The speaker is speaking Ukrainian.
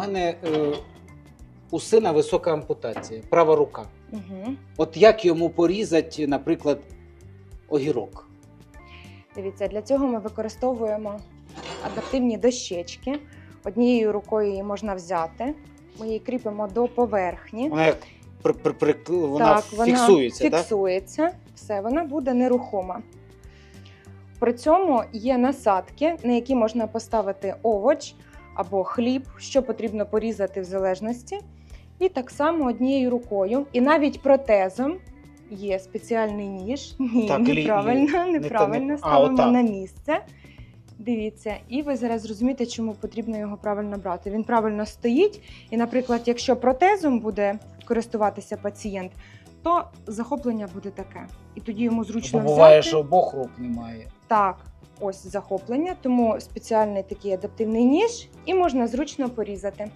мене е, у сина висока ампутація, права рука. Угу. От як йому порізати, наприклад, огірок? Дивіться, для цього ми використовуємо адаптивні дощечки. Однією рукою її можна взяти. Ми її кріпимо до поверхні. Вона як при, при, при, вона так, вона фіксується, так? фіксується. Все, вона буде нерухома. При цьому є насадки, на які можна поставити овоч або хліб, що потрібно порізати в залежності. І так само однією рукою, і навіть протезом є спеціальний ніж. Ні, Так, неправильно, не неправильно не- А, ставимо отак. на місце. Дивіться, і ви зараз зрозумієте, чому потрібно його правильно брати. Він правильно стоїть. І, наприклад, якщо протезом буде користуватися пацієнт, то захоплення буде таке. І тоді йому зручно Бо буває, взяти. що обох рук немає. Так, ось захоплення, тому спеціальний такий адаптивний ніж, і можна зручно порізати.